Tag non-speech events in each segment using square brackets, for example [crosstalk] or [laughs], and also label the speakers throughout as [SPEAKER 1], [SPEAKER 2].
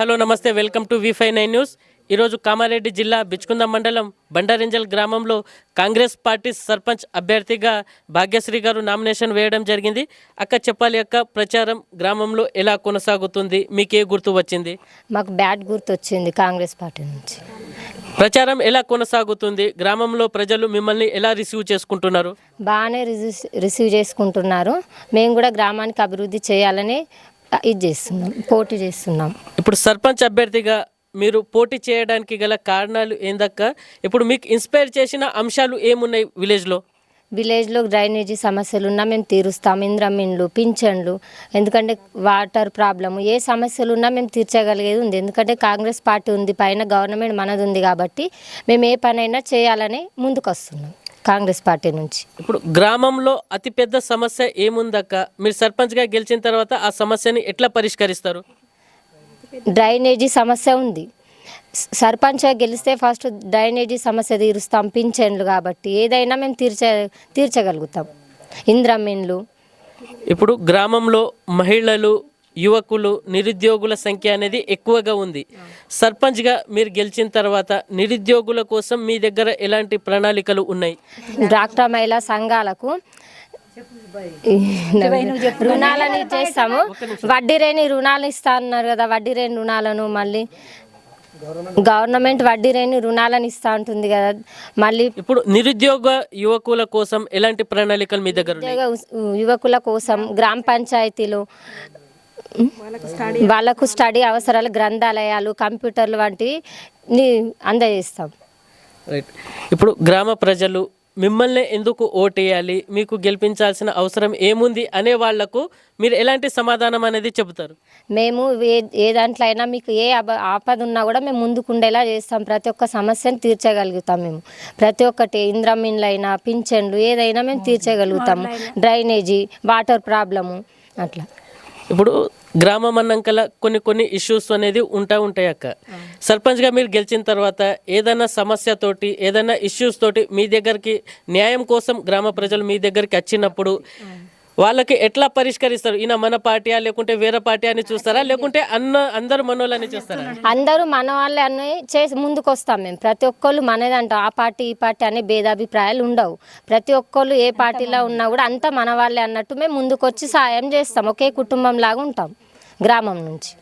[SPEAKER 1] Hello నమస్తే. Welcome to V five nine news. ఈరోజు కామారెడ్డి జిల్లా బిచ్కుంద మండలం బండారింజల్ గ్రామంలో కాంగ్రెస్ పార్టీ సర్పంచ్ అభ్యర్థిగా భాగ్యశ్రీ గారు నామినేషన్ వేయడం జరిగింది. అక్క చెప్పాలి అక్క ప్రచారం గ్రామంలో ఎలా కొనసాగుతుంది? మీకే గుర్తు వచ్చింది?
[SPEAKER 2] మాకు బ్యాట్ గుర్తు వచ్చింది కాంగ్రెస్ పార్టీ నుంచి.
[SPEAKER 1] ప్రచారం ఎలా కొనసాగుతుంది? గ్రామంలో ప్రజలు మిమ్మల్ని ఎలా రిసీవ్ చేసుకుంటున్నారు?
[SPEAKER 2] బాగానే రిసీవ్ రిసీవ్ చేసుకుంటున్నారు. మేము కూడా గ్రామానికి అభివృద్ధి చేయాలని ఇది చేస్తున్నాం పోటీ చేస్తున్నాం.
[SPEAKER 1] ఇప్పుడు సర్పంచ్ అభ్యర్థిగా మీరు పోటీ చేయడానికి గల కారణాలు ఏందక్క? ఇప్పుడు మీకు ఇన్స్పైర్ చేసిన అంశాలు ఏమున్నాయి విలేజ్లో
[SPEAKER 2] విలేజ్లో డ్రైనేజీ సమస్యలు ఉన్నా మేము తీరుస్తాం. ఇంద్రమిన్లు పింఛన్లు ఎందుకంటే వాటర్ ప్రాబ్లము. ఏ సమస్యలు ఉన్నా మేము తీర్చగలిగేది ఉంది. ఎందుకంటే కాంగ్రెస్ పార్టీ ఉంది పైన గవర్నమెంట్ మనది ఉంది కాబట్టి మేము ఏ పనైనా చేయాలని ముందుకు వస్తున్నాం కాంగ్రెస్ పార్టీ నుంచి.
[SPEAKER 1] ఇప్పుడు గ్రామంలో అతిపెద్ద సమస్య ఏముందక్క? మీరు సర్పంచ్గా గెలిచిన తర్వాత ఆ సమస్యని ఎట్లా పరిష్కరిస్తారు?
[SPEAKER 2] డ్రైనేజీ సమస్య ఉంది. సర్పంచ్గా గెలిస్తే ఫస్ట్ డ్రైనేజీ సమస్య తీరుస్తాం పింఛన్లు కాబట్టి. ఏదైనా మేము తీర్చ తీర్చగలుగుతాం. ఇంద్రమిన్లు.
[SPEAKER 1] ఇప్పుడు గ్రామంలో మహిళలు యువకులు నిరుద్యోగుల సంఖ్య అనేది ఎక్కువగా ఉంది. సర్పంచ్గా మీరు గెలిచిన తర్వాత నిరుద్యోగుల కోసం మీ దగ్గర ఎలాంటి ప్రణాళికలు ఉన్నాయి?
[SPEAKER 2] డ్వాక్రా మహిళా సంఘాలకు [laughs] రుణాలను ఇచ్చేస్తాము వడ్డీ రేని రుణాలు ఇస్తా అన్నారు కదా వడ్డీ రేని రుణాలను మళ్ళీ గవర్నమెంట్ వడ్డీ రేని రుణాలను ఇస్తా ఉంటుంది కదా మళ్ళీ
[SPEAKER 1] ఇప్పుడు నిరుద్యోగ యువకుల కోసం ఎలాంటి ప్రణాళికలు మీ దగ్గర
[SPEAKER 2] యువకుల కోసం గ్రామ పంచాయతీలు వాళ్ళకు స్టడీ అవసరాలు గ్రంథాలయాలు కంప్యూటర్లు వంటివి అందజేస్తాం.
[SPEAKER 1] రైట్. ఇప్పుడు గ్రామ ప్రజలు మిమ్మల్ని ఎందుకు ఓటేయాలి? మీకు గెలిపించాల్సిన అవసరం ఏముంది అనే వాళ్ళకు మీరు ఎలాంటి సమాధానం అనేది చెబుతారు?
[SPEAKER 2] మేము ఏ ఏ దాంట్లో అయినా మీకు ఏ ఆపద ఉన్నా కూడా మేము ముందుకుండేలా చేస్తాం. ప్రతి ఒక్క సమస్యను తీర్చగలుగుతాం మేము. ప్రతి ఒక్కటి ఇంద్రమిన్లు అయినా పింఛన్లు ఏదైనా మేము తీర్చగలుగుతాము. డ్రైనేజీ వాటర్ ప్రాబ్లము అట్లా.
[SPEAKER 1] ఇప్పుడు గ్రామం అన్నంకల కొన్ని కొన్ని ఇష్యూస్ అనేది ఉంటా ఉంటాయి అక్క. సర్పంచ్గా మీరు గెలిచిన తర్వాత ఏదైనా సమస్యతోటి ఏదైనా ఇష్యూస్ తోటి మీ దగ్గరికి న్యాయం కోసం గ్రామ ప్రజలు మీ దగ్గరికి వచ్చినప్పుడు వాళ్ళకి ఎట్లా పరిష్కరిస్తారు? ఈయన మన పార్టీయా లేకుంటే వేరే పార్టీ అని చూస్తారా? లేకుంటే అన్న అందరు మనోళ్ళని చూస్తారా?
[SPEAKER 2] అందరూ మన వాళ్ళే అన్నీ చేసి ముందుకు వస్తాం మేము. ప్రతి ఒక్కళ్ళు మనది అంటాం. ఆ పార్టీ ఈ పార్టీ అనే భేదాభిప్రాయాలు ఉండవు. ప్రతి ఒక్కళ్ళు ఏ పార్టీలో ఉన్నా కూడా అంతా మన వాళ్ళే అన్నట్టు మేము ముందుకు వచ్చి సాయం చేస్తాం. ఒకే కుటుంబం లాగా ఉంటాం. గ్రామం నుంచి.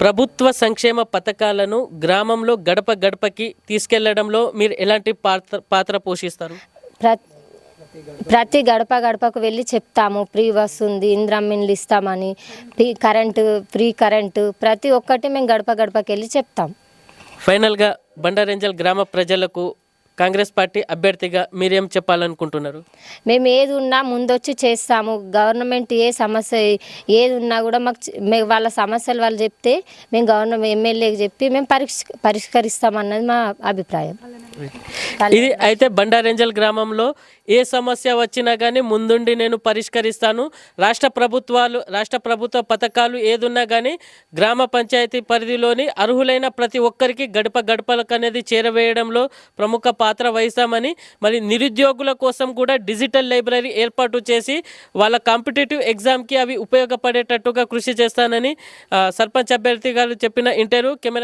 [SPEAKER 1] ప్రభుత్వ సంక్షేమ పథకాలను గ్రామంలో గడప గడపకి తీసుకెళ్ళడంలో మీరు ఎలాంటి పాత్ర పాత్ర పోషిస్తారు?
[SPEAKER 2] ప్రతి ప్రతి గడప గడపకు వెళ్ళి చెప్తాము. ఫ్రీ బస్ ఉంది ఇంద్రమ్మిన్లు ఇస్తామని ఫ్రీ కరెంటు ఫ్రీ కరెంటు ప్రతి ఒక్కటి మేము గడప గడపకి వెళ్ళి చెప్తాం.
[SPEAKER 1] ఫైనల్గా బండారేంజల్ గ్రామ ప్రజలకు కాంగ్రెస్ పార్టీ అభ్యర్థిగా మీరేం చెప్పాలనుకుంటున్నారు?
[SPEAKER 2] మేము ఏది ఉన్నా ముందొచ్చి చేస్తాము. గవర్నమెంట్ ఏ సమస్య ఏది ఉన్నా కూడా మాకు వాళ్ళ సమస్యలు వాళ్ళు చెప్తే మేము గవర్నమెంట్ ఎమ్మెల్యేకి చెప్పి మేము పరిష్ పరిష్కరిస్తామన్నది మా అభిప్రాయం.
[SPEAKER 1] ఇది అయితే బండారేంజల్ గ్రామంలో ఏ సమస్య వచ్చినా కానీ ముందుండి నేను పరిష్కరిస్తాను. రాష్ట్ర ప్రభుత్వాలు రాష్ట్ర ప్రభుత్వ పథకాలు ఏదున్నా కానీ గ్రామ పంచాయతీ పరిధిలోని అర్హులైన ప్రతి ఒక్కరికి గడప గడపలకు అనేది చేరవేయడంలో ప్రముఖ పాత్ర వహిస్తామని మరి నిరుద్యోగుల కోసం కూడా డిజిటల్ లైబ్రరీ ఏర్పాటు చేసి వాళ్ళ కాంపిటేటివ్ ఎగ్జామ్కి అవి ఉపయోగపడేటట్టుగా కృషి చేస్తానని సర్పంచ్ అభ్యర్థి గారు చెప్పిన ఇంటర్వ్యూ కెమెరా